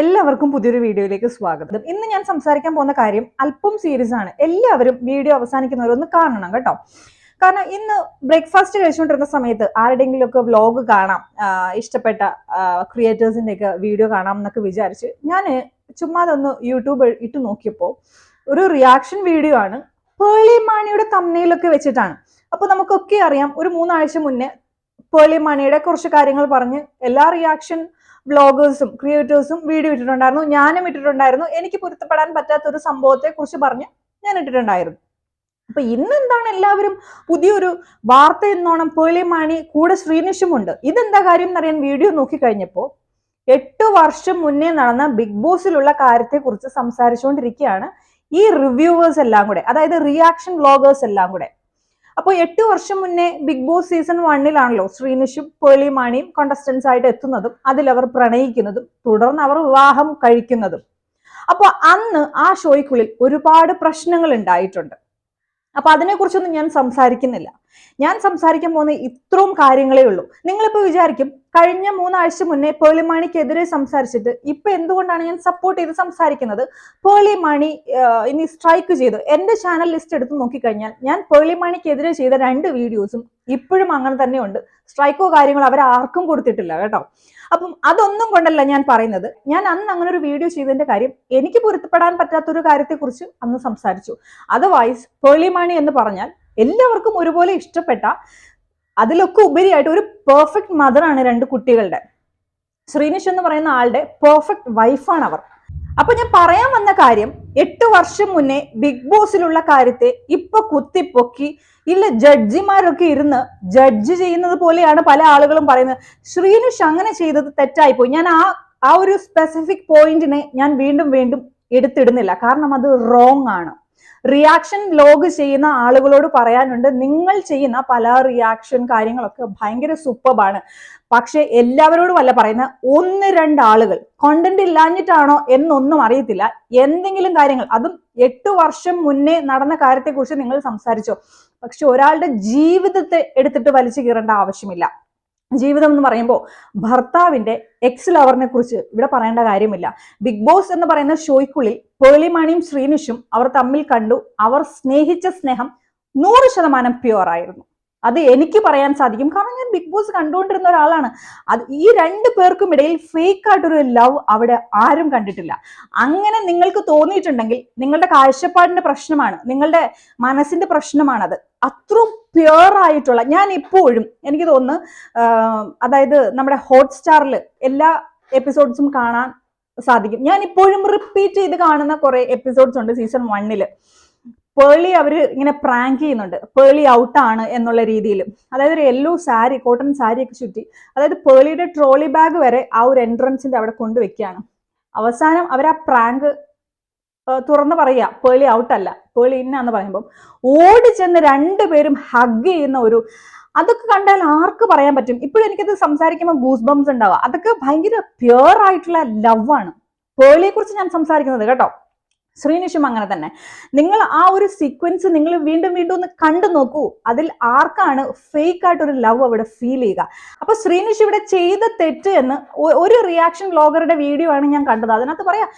എല്ലാവർക്കും പുതിയൊരു വീഡിയോയിലേക്ക് സ്വാഗതം. ഇന്ന് ഞാൻ സംസാരിക്കാൻ പോകുന്ന കാര്യം അല്പം സീരിയസ് ആണ്. എല്ലാവരും വീഡിയോ അവസാനിക്കുന്നവരൊന്ന് കാണണം കേട്ടോ. കാരണം ഇന്ന് ബ്രേക്ക്ഫാസ്റ്റ് കഴിച്ചുകൊണ്ടിരുന്ന സമയത്ത് ആരുടെയെങ്കിലും ഒക്കെ വ്ലോഗ് കാണാം ഇഷ്ടപ്പെട്ട ക്രിയേറ്റേഴ്സിന്റെ ഒക്കെ വീഡിയോ കാണാം എന്നൊക്കെ വിചാരിച്ച് ഞാൻ ചുമ്മാതൊന്ന് യൂട്യൂബ് ഇട്ട് നോക്കിയപ്പോൾ ഒരു റിയാക്ഷൻ വീഡിയോ ആണ് പേളി മാണിയുടെ തമ്മയിലൊക്കെ വെച്ചിട്ടാണ്. അപ്പൊ നമുക്കൊക്കെ അറിയാം ഒരു മൂന്നാഴ്ച മുന്നേ പേളി മാണിയുടെ കുറച്ച് കാര്യങ്ങൾ പറഞ്ഞ് എല്ലാ റിയാക്ഷൻ വ്ളോഗേഴ്സും ക്രിയേറ്റേഴ്സും വീഡിയോ ഇട്ടിട്ടുണ്ടായിരുന്നു. ഞാനും ഇട്ടിട്ടുണ്ടായിരുന്നു. എനിക്ക് പൊരുത്തപ്പെടാൻ പറ്റാത്ത ഒരു സംഭവത്തെ കുറിച്ച് പറഞ്ഞ് ഞാൻ ഇട്ടിട്ടുണ്ടായിരുന്നു. അപ്പൊ ഇന്ന് എന്താണ് എല്ലാവരും പുതിയൊരു വാർത്ത എന്നോണം പേളി മാണി കൂടെ ശ്രീനിഷും ഉണ്ട് ഇതെന്താ കാര്യം എന്നറിയാൻ വീഡിയോ നോക്കിക്കഴിഞ്ഞപ്പോ എട്ട് വർഷം മുന്നേ നടന്ന ബിഗ് ബോസിലുള്ള കാര്യത്തെ കുറിച്ച് സംസാരിച്ചുകൊണ്ടിരിക്കുകയാണ് ഈ റിവ്യൂവേഴ്സ് എല്ലാം കൂടെ. അതായത് റിയാക്ഷൻ വ്ളോഗേഴ്സ് എല്ലാം കൂടെ. അപ്പോൾ എട്ട് വർഷം മുന്നേ ബിഗ് ബോസ് സീസൺ വണ്ണിലാണല്ലോ ശ്രീനിഷും പേളി മാണിയും കോണ്ടസ്റ്റൻസ് ആയിട്ട് എത്തുന്നതും അതിലവർ പ്രണയിക്കുന്നതും തുടർന്ന് അവർ വിവാഹം കഴിക്കുന്നതും. അപ്പോൾ അന്ന് ആ ഷോയ്ക്കുള്ളിൽ ഒരുപാട് പ്രശ്നങ്ങൾ ഉണ്ടായിട്ടുണ്ട്. അപ്പൊ അതിനെക്കുറിച്ചൊന്നും ഞാൻ സംസാരിക്കുന്നില്ല. ഞാൻ സംസാരിക്കാൻ പോകുന്ന ഇത്രയും കാര്യങ്ങളേ ഉള്ളൂ. നിങ്ങളിപ്പോ വിചാരിക്കും കഴിഞ്ഞ മൂന്നാഴ്ച മുന്നേ പേളി മാണിക്കെതിരെ സംസാരിച്ചിട്ട് ഇപ്പൊ എന്തുകൊണ്ടാണ് ഞാൻ സപ്പോർട്ട് ചെയ്ത് സംസാരിക്കുന്നത്? പേളി മാണി ഇനി സ്ട്രൈക്ക് ചെയ്തു എന്റെ ചാനൽ ലിസ്റ്റ് എടുത്ത് നോക്കിക്കഴിഞ്ഞാൽ ഞാൻ പേളി മാണിക്കെതിരെ ചെയ്ത രണ്ട് വീഡിയോസും ഇപ്പോഴും അങ്ങനെ തന്നെയുണ്ട്. സ്ട്രൈക്കോ കാര്യങ്ങളോ അവർ ആർക്കും കൊടുത്തിട്ടില്ല കേട്ടോ. അപ്പം അതൊന്നും കൊണ്ടല്ല ഞാൻ പറയുന്നത്. ഞാൻ അന്ന് അങ്ങനെ ഒരു വീഡിയോ ചെയ്തതിന്റെ കാര്യം എനിക്ക് പൊരുത്തപ്പെടാൻ പറ്റാത്തൊരു കാര്യത്തെക്കുറിച്ച് അന്ന് സംസാരിച്ചു. അതർവൈസ് പേളിമാണി എന്ന് പറഞ്ഞാൽ എല്ലാവർക്കും ഒരുപോലെ ഇഷ്ടപ്പെട്ട അതിലൊക്കെ ഉപരിയായിട്ട് ഒരു പെർഫെക്റ്റ് മദറാണ് രണ്ട് കുട്ടികളുടെ. ശ്രീനിഷ് എന്ന് പറയുന്ന ആളുടെ പെർഫെക്റ്റ് വൈഫാണ് അവർ. അപ്പൊ ഞാൻ പറയാൻ വന്ന കാര്യം എട്ട് വർഷം മുന്നേ ബിഗ് ബോസിലുള്ള കാര്യത്തെ ഇപ്പൊ കുത്തിപ്പൊക്കി ഇല്ല ജഡ്ജിമാരൊക്കെ ഇരുന്ന് ജഡ്ജ് ചെയ്യുന്നത് പോലെയാണ് പല ആളുകളും പറയുന്നത്. ശ്രീനുഷ് അങ്ങനെ ചെയ്തത് തെറ്റായിപ്പോയി. ഞാൻ ആ ആ ഒരു സ്പെസിഫിക് പോയിന്റിനെ ഞാൻ വീണ്ടും വീണ്ടും എടുത്തിടുന്നില്ല. കാരണം അത് റോങ് ആണ്. റിയാക്ഷൻ വ്ലോഗ് ചെയ്യുന്ന ആളുകളോട് പറയാനുണ്ട് നിങ്ങൾ ചെയ്യുന്ന പല റിയാക്ഷൻ കാര്യങ്ങളൊക്കെ ഭയങ്കര സൂപ്പർബാണ് പക്ഷെ എല്ലാവരോടും അല്ല പറയുന്ന ഒന്ന് രണ്ട് ആളുകൾ കോണ്ടന്റ് ഇല്ലാഞ്ഞിട്ടാണോ എന്നൊന്നും അറിയത്തില്ല. എന്തെങ്കിലും കാര്യങ്ങൾ അതും എട്ട് വർഷം മുന്നേ നടന്ന കാര്യത്തെക്കുറിച്ച് നിങ്ങൾ സംസാരിച്ചോ. പക്ഷെ ഒരാളുടെ ജീവിതത്തെ എടുത്തിട്ട് വലിച്ചു കീറേണ്ട ആവശ്യമില്ല. ജീവിതം എന്ന് പറയുമ്പോൾ ഭർത്താവിന്റെ എക്സ് ലവറിനെ കുറിച്ച് ഇവിടെ പറയേണ്ട കാര്യമില്ല. ബിഗ് ബോസ് എന്ന് പറയുന്ന ഷോയ്ക്കുള്ളിൽ പേളിമാണിയും ശ്രീനിഷും അവർ തമ്മിൽ കണ്ടു. അവർ സ്നേഹിച്ച സ്നേഹം നൂറ് ശതമാനം പ്യുവർ ആയിരുന്നു. അത് എനിക്ക് പറയാൻ സാധിക്കും. കാരണം ഞാൻ ബിഗ് ബോസ് കണ്ടുകൊണ്ടിരുന്ന ഒരാളാണ്. അത് ഈ രണ്ട് പേർക്കും ഇടയിൽ ഫേക്ക് ആയിട്ടൊരു ലവ് അവിടെ ആരും കണ്ടിട്ടില്ല. അങ്ങനെ നിങ്ങൾക്ക് തോന്നിയിട്ടുണ്ടെങ്കിൽ നിങ്ങളുടെ കാഴ്ചപ്പാടിന്റെ പ്രശ്നമാണ്. നിങ്ങളുടെ മനസ്സിന്റെ പ്രശ്നമാണത്. അത്രയും പ്യുവർ ആയിട്ടുള്ള ഞാൻ ഇപ്പോഴും എനിക്ക് തോന്നുന്നു അതായത് നമ്മുടെ ഹോട്ട്സ്റ്റാറിൽ എല്ലാ എപ്പിസോഡ്സും കാണാൻ സാധിക്കും. ഞാൻ ഇപ്പോഴും റിപ്പീറ്റ് ചെയ്ത് കാണുന്ന കുറെ എപ്പിസോഡ്സ് ഉണ്ട് സീസൺ വണ്ണിൽ പേളി അവർ ഇങ്ങനെ പ്രാങ്ക് ചെയ്യുന്നുണ്ട്. പേളി ഔട്ടാണ് എന്നുള്ള രീതിയിൽ അതായത് ഒരു യെല്ലോ സാരി കോട്ടൺ സാരി ഒക്കെ ചുറ്റി അതായത് പേളിയുടെ ട്രോളി ബാഗ് വരെ ആ ഒരു എൻട്രൻസിന്റെ അവിടെ കൊണ്ടുവയ്ക്കുകയാണ്. അവസാനം അവർ ആ പ്രാങ്ക് തുറന്ന് പറയുക. പേളി ഔട്ടല്ല പേളി ഇന്നാന്ന് പറയുമ്പം ഓടി ചെന്ന് രണ്ടുപേരും ഹഗ് ചെയ്യുന്ന ഒരു അതൊക്കെ കണ്ടാൽ ആർക്ക് പറയാൻ പറ്റും? ഇപ്പോഴും എനിക്കത് സംസാരിക്കുമ്പോൾ ഗൂസ് ബംസ് ഉണ്ടാവുക അതൊക്കെ ഭയങ്കര പ്യുവർ ആയിട്ടുള്ള ലവ് ആണ്. പേളിയെ കുറിച്ച് ഞാൻ സംസാരിക്കുന്നത് കേട്ടോ. ശ്രീനിഷും അങ്ങനെ തന്നെ. നിങ്ങൾ ആ ഒരു സീക്വൻസ് നിങ്ങൾ വീണ്ടും വീണ്ടും ഒന്ന് കണ്ടു നോക്കൂ. അതിൽ ആർക്കാണ് ഫേക്ക് ആയിട്ട് ഒരു ലവ് അവിടെ ഫീൽ ചെയ്യുക. അപ്പൊ ശ്രീനിഷ് ഇവിടെ ചെയ്ത തെറ്റ് എന്ന് ഒരു റിയാക്ഷൻ വ്ലോഗറുടെ വീഡിയോ ആണ് ഞാൻ കണ്ടത്. അതിനകത്ത് പറയാ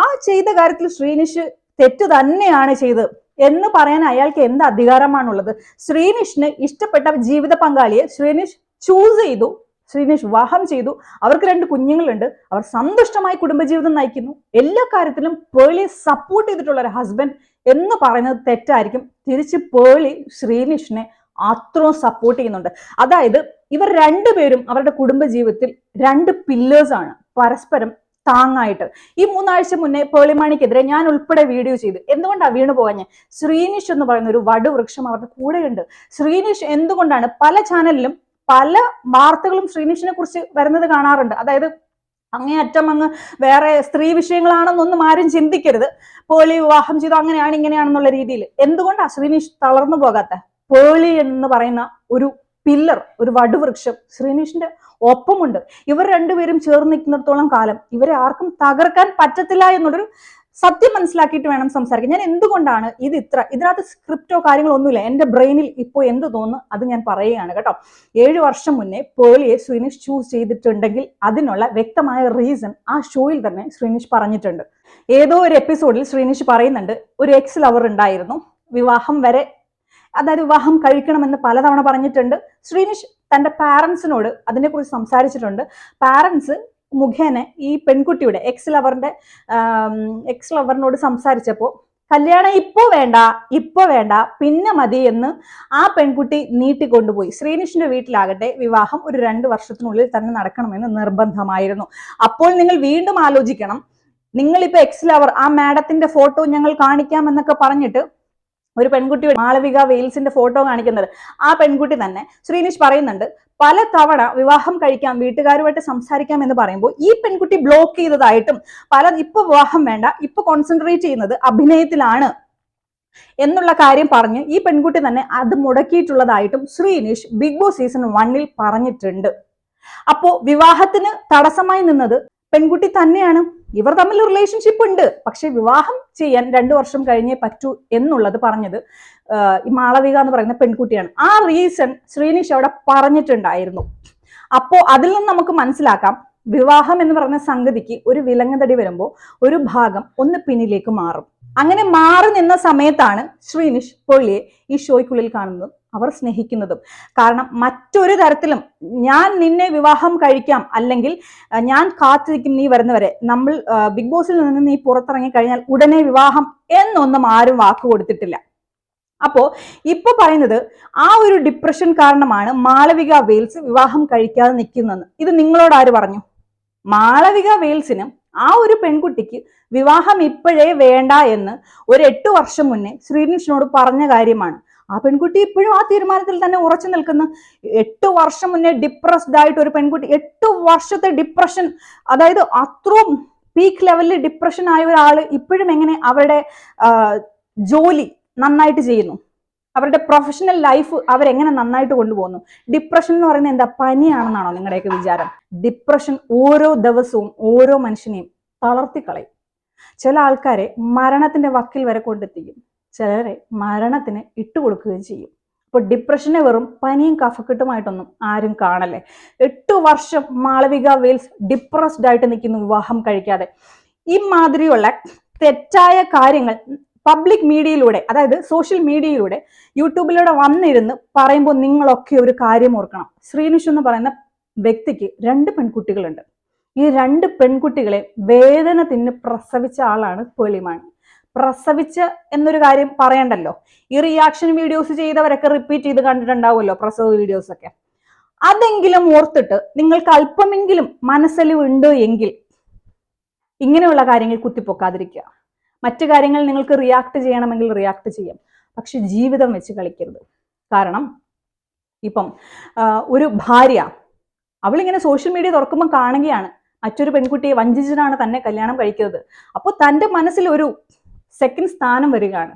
ആ ചെയ്ത കാര്യത്തിൽ ശ്രീനിഷ് തെറ്റ് തന്നെയാണ് ചെയ്തത് എന്ന് പറയാൻ അയാൾക്ക് എന്ത് അധികാരമാണുള്ളത്? ശ്രീനിഷിന് ഇഷ്ടപ്പെട്ട ജീവിത പങ്കാളിയെ ശ്രീനിഷ് ചൂസ് ചെയ്തു. ശ്രീനിഷ് വിവാഹം ചെയ്തു. അവർക്ക് രണ്ട് കുഞ്ഞുങ്ങളുണ്ട്. അവർ സന്തുഷ്ടമായി കുടുംബജീവിതം നയിക്കുന്നു. എല്ലാ കാര്യത്തിലും പേളിയെ സപ്പോർട്ട് ചെയ്തിട്ടുള്ള ഒരു ഹസ്ബൻഡ് എന്ന് പറയുന്നത് തെറ്റായിരിക്കും. തിരിച്ച് പേളി ശ്രീനിഷിനെ അത്രയും സപ്പോർട്ട് ചെയ്യുന്നുണ്ട്. അതായത് ഇവർ രണ്ടുപേരും അവരുടെ കുടുംബജീവിതത്തിൽ രണ്ട് പില്ലേഴ്സ് ആണ്. പരസ്പരം താങ്ങായിട്ട്. ഈ മൂന്നാഴ്ച മുന്നേ പേളിമാണിക്കെതിരെ ഞാൻ ഉൾപ്പെടെ വീഡിയോ ചെയ്തു. എന്തുകൊണ്ടാണ് വീണു പോകാഞ്ഞ്? ശ്രീനിഷ് എന്ന് പറയുന്ന ഒരു വടുവൃക്ഷം അവരുടെ കൂടെയുണ്ട്. ശ്രീനിഷ് എന്തുകൊണ്ടാണ് പല ചാനലിലും പല വാർത്തകളും ശ്രീനിഷിനെ കുറിച്ച് വരുന്നത് കാണാറുണ്ട്. അതായത് അങ്ങേയറ്റം അങ്ങ് വേറെ സ്ത്രീ വിഷയങ്ങളാണെന്നൊന്നും ആരും ചിന്തിക്കരുത്. പോളി വിവാഹം ചെയ്തു അങ്ങനെയാണ് ഇങ്ങനെയാണെന്നുള്ള രീതിയിൽ. എന്തുകൊണ്ടാണ് ശ്രീനിഷ് തളർന്നു പോകാത്ത? പേളി എന്ന് പറയുന്ന ഒരു പില്ലർ ഒരു വടുവൃക്ഷം ശ്രീനിഷിന്റെ ഒപ്പമുണ്ട്. ഇവർ രണ്ടുപേരും ചേർന്ന് നിൽക്കുന്നിടത്തോളം കാലം ഇവരെ ആർക്കും തകർക്കാൻ പറ്റത്തില്ല എന്നുള്ളൊരു സത്യം മനസ്സിലാക്കിയിട്ട് വേണം സംസാരിക്കാൻ. ഞാൻ എന്തുകൊണ്ടാണ് ഇത് ഇത്ര ഇതിനകത്ത് സ്ക്രിപ്റ്റോ കാര്യങ്ങളോ ഒന്നുമില്ല. എന്റെ ബ്രെയിനിൽ ഇപ്പോൾ എന്ത് തോന്നുന്നു അത് ഞാൻ പറയുകയാണ് കേട്ടോ. ഏഴു വർഷം മുന്നേ പേളിയെ ശ്രീനിഷ് ചൂസ് ചെയ്തിട്ടുണ്ടെങ്കിൽ അതിനുള്ള വ്യക്തമായ റീസൺ ആ ഷോയിൽ തന്നെ ശ്രീനിഷ് പറഞ്ഞിട്ടുണ്ട്. ഏതോ ഒരു എപ്പിസോഡിൽ ശ്രീനിഷ് പറയുന്നുണ്ട് ഒരു എക്സ് ലവർ ഉണ്ടായിരുന്നു. വിവാഹം വരെ അതായത് വിവാഹം കഴിക്കണമെന്ന് പലതവണ പറഞ്ഞിട്ടുണ്ട്. ശ്രീനിഷ് തന്റെ പാരൻസിനോട് അതിനെക്കുറിച്ച് സംസാരിച്ചിട്ടുണ്ട്. പാരൻസ് മുഖേന ഈ പെൺകുട്ടിയുടെ എക്സ് ലവറിന്റെ എക്സ് ലവറിനോട് സംസാരിച്ചപ്പോൾ കല്യാണം ഇപ്പോ വേണ്ട ഇപ്പോ വേണ്ട പിന്നെ മതി എന്ന് ആ പെൺകുട്ടി നീട്ടിക്കൊണ്ടുപോയി. ശ്രീനിഷിന്റെ വീട്ടിലാകട്ടെ വിവാഹം ഒരു രണ്ട് വർഷത്തിനുള്ളിൽ തന്നെ നടക്കണമെന്ന് നിർബന്ധമായിരുന്നു. അപ്പോൾ നിങ്ങൾ വീണ്ടും ആലോചിക്കണം. നിങ്ങൾ നിങ്ങളിപ്പോ എക്സ് ലവർ ആ മാഡത്തിന്റെ ഫോട്ടോ ഞങ്ങൾ കാണിക്കാം എന്നൊക്കെ പറഞ്ഞിട്ട് ഒരു പെൺകുട്ടിയുടെ മാളവിക വെയിൽസിന്റെ ഫോട്ടോ കാണിക്കുന്നത്. ആ പെൺകുട്ടി തന്നെ ശ്രീനിഷ് പറയുന്നുണ്ട് പല തവണ വിവാഹം കഴിക്കാം വീട്ടുകാരുമായിട്ട് സംസാരിക്കാം എന്ന് പറയുമ്പോൾ ഈ പെൺകുട്ടി ബ്ലോക്ക് ചെയ്തതായിട്ടും പല ഇപ്പൊ വിവാഹം വേണ്ട ഇപ്പൊ കോൺസെൻട്രേറ്റ് ചെയ്യുന്നത് അഭിനയത്തിലാണ് എന്നുള്ള കാര്യം പറഞ്ഞ് ഈ പെൺകുട്ടി തന്നെ അത് മുടക്കിയിട്ടുള്ളതായിട്ടും ശ്രീനിഷ് ബിഗ് ബോസ് സീസൺ വണ്ണിൽ പറഞ്ഞിട്ടുണ്ട്. അപ്പോ വിവാഹത്തിന് തടസ്സമായി നിന്നത് പെൺകുട്ടി തന്നെയാണ്. ഇവർ തമ്മിൽ റിലേഷൻഷിപ്പ് ഉണ്ട്. പക്ഷെ വിവാഹം ചെയ്യാൻ രണ്ടു വർഷം കഴിഞ്ഞേ പറ്റൂ എന്നുള്ളത് പറഞ്ഞത് ഈ മാളവിക എന്ന് പറയുന്ന പെൺകുട്ടിയാണ്. ആ റീസൺ ശ്രീനിഷ് അവിടെ പറഞ്ഞിട്ടുണ്ടായിരുന്നു. അപ്പോ അതിൽ നിന്ന് നമുക്ക് മനസ്സിലാക്കാം വിവാഹം എന്ന് പറയുന്ന സംഗതിക്ക് ഒരു വിലങ്ങതടി വരുമ്പോൾ ഒരു ഭാഗം ഒന്ന് പിന്നിലേക്ക് മാറും. അങ്ങനെ മാറി നിന്ന സമയത്താണ് ശ്രീനിഷ് പൊള്ളിയെ ഈ ഷോയ്ക്കുള്ളിൽ കാണുന്നതും. അവർ സ്നേഹിക്കുന്നതും. കാരണം മറ്റൊരു തരത്തിലും ഞാൻ നിന്നെ വിവാഹം കഴിക്കാം അല്ലെങ്കിൽ ഞാൻ കാത്തിരിക്കും നീ വരുന്നവരെ. നമ്മൾ ബിഗ് ബോസിൽ നിന്ന് നീ പുറത്തിറങ്ങി കഴിഞ്ഞാൽ ഉടനെ വിവാഹം എന്നൊന്നും ആരും വാക്ക് കൊടുത്തിട്ടില്ല. അപ്പോ ഇപ്പൊ പറയുന്നത് ആ ഒരു ഡിപ്രഷൻ കാരണമാണ് മാളവിക വെയിൽസ് വിവാഹം കഴിക്കാതെ നിൽക്കുന്നതെന്ന്. ഇത് നിങ്ങളോട് ആര് പറഞ്ഞു? മാളവിക വെയിൽസിനും ആ ഒരു പെൺകുട്ടിക്ക് വിവാഹം ഇപ്പോഴേ വേണ്ട എന്ന് ഒരു എട്ട് വർഷം മുന്നേ ശ്രീനിഷിനോട് പറഞ്ഞ കാര്യമാണ്. ആ പെൺകുട്ടി ഇപ്പോഴും ആ തീരുമാനത്തിൽ തന്നെ ഉറച്ചു നിൽക്കുന്നു. എട്ട് വർഷം മുന്നേ ഡിപ്രസ്ഡ് ആയിട്ട് ഒരു പെൺകുട്ടി എട്ട് വർഷത്തെ ഡിപ്രഷൻ അതായത് അത്രയും പീക്ക് ലെവലിൽ ഡിപ്രഷൻ ആയ ഒരാൾ ഇപ്പോഴും എങ്ങനെ അവരുടെ ജോലി നന്നായിട്ട് ചെയ്യുന്നു? അവരുടെ പ്രൊഫഷണൽ ലൈഫ് അവരെങ്ങനെ നന്നായിട്ട് കൊണ്ടുപോകുന്നു? ഡിപ്രഷൻ എന്ന് പറയുന്നത് എന്താ? പനിയാണെന്നാണോ നിങ്ങളുടെയൊക്കെ വിചാരം? ഡിപ്രഷൻ ഓരോ ദിവസവും ഓരോ മനുഷ്യനെയും തളർത്തിക്കളയും. ചില ആൾക്കാരെ മരണത്തിന്റെ വക്കിൽ വരെ കൊണ്ടെത്തിക്കും. ചിലരെ മരണത്തിന് ഇട്ടുകൊടുക്കുകയും ചെയ്യും. അപ്പോൾ ഡിപ്രഷനെ വെറും പനിയും കഫക്കെട്ടുമായിട്ടൊന്നും ആരും കാണല്ലേ. എട്ട് വർഷം മാളവിക വെയിൽസ് ഡിപ്രസ്ഡ് ആയിട്ട് നിൽക്കുന്നു വിവാഹം കഴിക്കാതെ. ഈ മാതിരിയുള്ള തെറ്റായ കാര്യങ്ങൾ പബ്ലിക് മീഡിയയിലൂടെ അതായത് സോഷ്യൽ മീഡിയയിലൂടെ യൂട്യൂബിലൂടെ വന്നിരുന്ന് പറയുമ്പോൾ നിങ്ങളൊക്കെ ഒരു കാര്യം ഓർക്കണം. ശ്രീനിഷ് എന്ന് പറയുന്ന വ്യക്തിക്ക് രണ്ട് പെൺകുട്ടികളുണ്ട്. ഈ രണ്ട് പെൺകുട്ടികളെ വേദന തിന്ന് പ്രസവിച്ച ആളാണ് പേളിമാണി പ്രസവിച്ച എന്നൊരു കാര്യം പറയണ്ടല്ലോ? ഈ റിയാക്ഷൻ വീഡിയോസ് ചെയ്തവരൊക്കെ റിപ്പീറ്റ് ചെയ്ത് കണ്ടിട്ടുണ്ടാവുമല്ലോ പ്രസവ വീഡിയോസ് ഒക്കെ. അതെങ്കിലും ഓർത്തിട്ട് നിങ്ങൾക്ക് അല്പമെങ്കിലും മനസ്സിൽ ഉണ്ട് എങ്കിൽ ഇങ്ങനെയുള്ള കാര്യങ്ങൾ കുത്തിപ്പൊക്കാതിരിക്കുക. മറ്റു കാര്യങ്ങൾ നിങ്ങൾക്ക് റിയാക്ട് ചെയ്യണമെങ്കിൽ റിയാക്ട് ചെയ്യാം. പക്ഷെ ജീവിതം വെച്ച് കളിക്കരുത്. കാരണം ഇപ്പം ഒരു ഭാര്യ അവളിങ്ങനെ സോഷ്യൽ മീഡിയ തുറക്കുമ്പോൾ കാണുകയാണ്. മറ്റൊരു പെൺകുട്ടിയെ വഞ്ചിച്ചിട്ടാണ് തന്നെ കല്യാണം കഴിക്കുന്നത്. അപ്പോൾ തന്റെ മനസ്സിൽ ഒരു സെക്കൻഡ് സ്ഥാനം വരികയാണ്.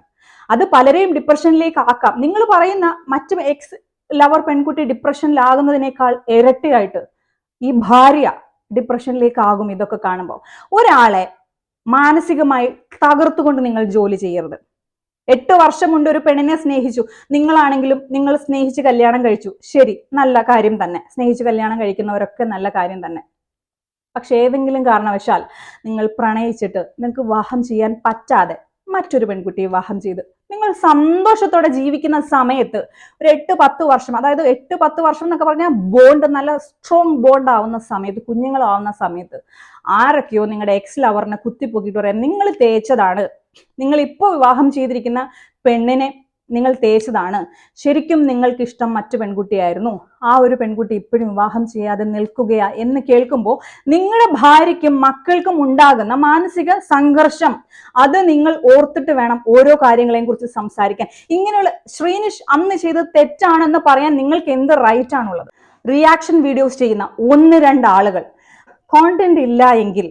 അത് പലരെയും ഡിപ്രഷനിലേക്ക് ആക്കാം. നിങ്ങൾ പറയുന്ന മറ്റു എക്സ് ലവർ പെൺകുട്ടി ഡിപ്രഷനിലാകുന്നതിനേക്കാൾ ഇരട്ടിയായിട്ട് ഈ ഭാര്യ ഡിപ്രഷനിലേക്ക് ആകും ഇതൊക്കെ കാണുമ്പോൾ. ഒരാളെ മാനസികമായി തകർത്തുകൊണ്ട് നിങ്ങൾ ജോലി ചെയ്യരുത്. എട്ട് വർഷം കൊണ്ട് ഒരു പെണ്ണിനെ സ്നേഹിച്ചു. നിങ്ങളാണെങ്കിലും നിങ്ങൾ സ്നേഹിച്ച് കല്യാണം കഴിച്ചു. ശരി നല്ല കാര്യം തന്നെ. സ്നേഹിച്ച് കല്യാണം കഴിക്കുന്നവരൊക്കെ നല്ല കാര്യം തന്നെ. പക്ഷെ ഏതെങ്കിലും കാരണവശാൽ നിങ്ങൾ പ്രണയിച്ചിട്ട് നിങ്ങൾക്ക് വിവാഹം ചെയ്യാൻ പറ്റാതെ മറ്റൊരു പെൺകുട്ടിയെ വിവാഹം ചെയ്ത്. നിങ്ങൾ സന്തോഷത്തോടെ ജീവിക്കുന്ന സമയത്ത് ഒരു എട്ട് പത്ത് വർഷം അതായത് എട്ട് പത്ത് വർഷം എന്നൊക്കെ പറഞ്ഞാൽ ബോണ്ട് നല്ല സ്ട്രോങ് ബോണ്ട് ആവുന്ന സമയത്ത് കുഞ്ഞുങ്ങളാവുന്ന സമയത്ത് ആരൊക്കെയോ നിങ്ങളുടെ എക്സ് ലവറിനെ കുത്തിപ്പൊക്കിയിട്ട് പറയാം നിങ്ങൾ തേച്ചതാണ്. നിങ്ങൾ ഇപ്പോൾ വിവാഹം ചെയ്തിരിക്കുന്ന പെണ്ണിനെ നിങ്ങൾ തേച്ചതാണ്. ശരിക്കും നിങ്ങൾക്ക് ഇഷ്ടം മറ്റു പെൺകുട്ടിയായിരുന്നു. ആ ഒരു പെൺകുട്ടി ഇപ്പോഴും വിവാഹം ചെയ്യാതെ നിൽക്കുകയാ എന്ന് കേൾക്കുമ്പോൾ നിങ്ങളുടെ ഭാര്യയ്ക്കും മക്കൾക്കും ഉണ്ടാകുന്ന മാനസിക സംഘർഷം. അത് നിങ്ങൾ ഓർത്തിട്ട് വേണം ഓരോ കാര്യങ്ങളെയും കുറിച്ച് സംസാരിക്കാൻ. ഇങ്ങനെയുള്ള ശ്രീനിഷ് അന്ന് ചെയ്ത് തെറ്റാണെന്ന് പറയാൻ നിങ്ങൾക്ക് എന്ത് റൈറ്റ് ആണുള്ളത്? റിയാക്ഷൻ വീഡിയോസ് ചെയ്യുന്ന ഒന്ന് രണ്ട് ആളുകൾ. കോണ്ടന്റ് ഇല്ല എങ്കിൽ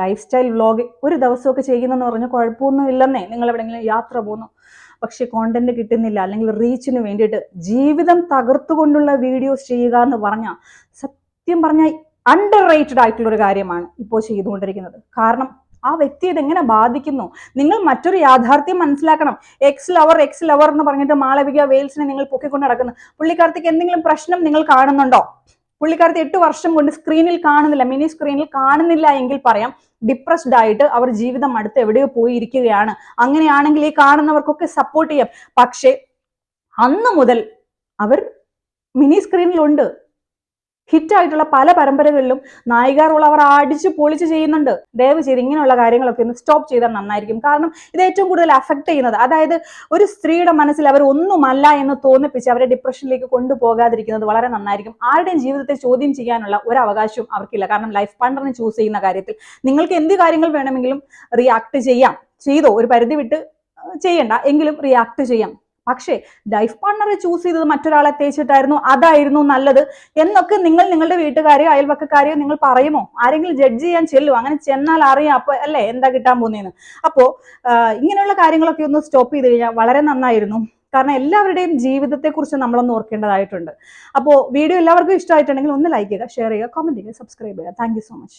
ലൈഫ് സ്റ്റൈൽ വ്ളോഗ് ഒരു ദിവസമൊക്കെ ചെയ്യുന്നെന്ന് പറഞ്ഞാൽ കുഴപ്പമൊന്നും ഇല്ലെന്നേ. നിങ്ങൾ എവിടെയെങ്കിലും യാത്ര പോകുന്നു. പക്ഷെ കോണ്ടന്റ് കിട്ടുന്നില്ല. അല്ലെങ്കിൽ റീച്ചിന് വേണ്ടിയിട്ട് ജീവിതം തകർത്തുകൊണ്ടുള്ള വീഡിയോസ് ചെയ്യുക എന്ന് പറഞ്ഞാൽ സത്യം പറഞ്ഞാൽ അണ്ടർ റേറ്റഡ് ആയിട്ടുള്ള ഒരു കാര്യമാണ് ഇപ്പോൾ ചെയ്തുകൊണ്ടിരിക്കുന്നത്. കാരണം ആ വ്യക്തി ഇതെങ്ങനെ ബാധിക്കുന്നു? നിങ്ങൾ മറ്റൊരു യാഥാർത്ഥ്യം മനസ്സിലാക്കണം. എക്സ് ലവർ എക്സ് ലവർ എന്ന് പറഞ്ഞിട്ട് മാളവിക വെയിൽസിനെ നിങ്ങൾ പൊക്കിക്കൊണ്ട് നടക്കുന്നു. പുള്ളിക്കാരത്തേക്ക് എന്തെങ്കിലും പ്രശ്നം നിങ്ങൾ കാണുന്നുണ്ടോ? പുള്ളിക്കാരത്തെ എട്ട് വർഷം കൊണ്ട് സ്ക്രീനിൽ കാണുന്നില്ല മിനി സ്ക്രീനിൽ കാണുന്നില്ല എങ്കിൽ പറയാം ഡിപ്രസ്ഡ് ആയിട്ട് അവർ ജീവിതം അടുത്ത് എവിടെയോ പോയി ഇരിക്കുകയാണ്. അങ്ങനെയാണെങ്കിൽ ഈ കാണുന്നവർക്കൊക്കെ സപ്പോർട്ട് ചെയ്യാം. പക്ഷേ അന്ന് മുതൽ അവർ മിനി സ്ക്രീനിലുണ്ട് ഹിറ്റായിട്ടുള്ള പല പരമ്പരകളിലും നായിക റോൾ അവർ അടിച്ച് പൊളിച്ച് ചെയ്യുന്നുണ്ട്. ദയവ് ചെയ്ത് ഇങ്ങനെയുള്ള കാര്യങ്ങളൊക്കെ ഒന്ന് സ്റ്റോപ്പ് ചെയ്താൽ നന്നായിരിക്കും. കാരണം ഇത് ഏറ്റവും കൂടുതൽ അഫക്ട് ചെയ്യുന്നത്. അതായത് ഒരു സ്ത്രീയുടെ മനസ്സിൽ അവർ ഒന്നുമല്ല എന്ന് തോന്നിപ്പിച്ച് അവരെ ഡിപ്രഷനിലേക്ക് കൊണ്ടുപോകാതിരിക്കുന്നത് വളരെ നന്നായിരിക്കും. ആരുടെയും ജീവിതത്തെ ചോദ്യം ചെയ്യാനുള്ള ഒരു അവകാശവും അവർക്കില്ല. കാരണം ലൈഫ് പാർട്ണറിനെ ചൂസ് ചെയ്യുന്ന കാര്യത്തിൽ നിങ്ങൾക്ക് എന്ത് കാര്യങ്ങൾ വേണമെങ്കിലും റിയാക്ട് ചെയ്യാം. ചെയ്തോ? ഒരു പരിധി വിട്ട് ചെയ്യണ്ട. എങ്കിലും റിയാക്ട് ചെയ്യാം. പക്ഷേ ലൈഫ് പാർട്ണറെ ചൂസ് ചെയ്തത് മറ്റൊരാളെ തേച്ചിട്ടായിരുന്നു അതായിരുന്നു നല്ലത്. എന്നൊക്കെ നിങ്ങൾ നിങ്ങളുടെ വീട്ടുകാരെയോ അയൽവക്കക്കാരെയോ നിങ്ങൾ പറയുമോ? ആരെങ്കിലും ജഡ്ജ് ചെയ്യാൻ ചെല്ലുമോ അങ്ങനെ ചെന്നാൽ അറിയാം. അപ്പൊ അല്ലേ? എന്താ കിട്ടാൻ പോകുന്നതെന്ന് അപ്പോ ഇങ്ങനെയുള്ള കാര്യങ്ങളൊക്കെ ഒന്ന് സ്റ്റോപ്പ് ചെയ്ത് കഴിഞ്ഞാൽ വളരെ നന്നായിരുന്നു. കാരണം എല്ലാവരുടെയും ജീവിതത്തെക്കുറിച്ച് നമ്മളൊന്ന് ഓർക്കേണ്ടതായിട്ടുണ്ട്. അപ്പോ വീഡിയോ എല്ലാവർക്കും ഇഷ്ടമായിട്ടുണ്ടെങ്കിൽ ഒന്ന് ലൈക്ക് ചെയ്യുക ഷെയർ ചെയ്യുക കമന്റ് ചെയ്യുക സബ്സ്ക്രൈബ് ചെയ്യുക. Thank so much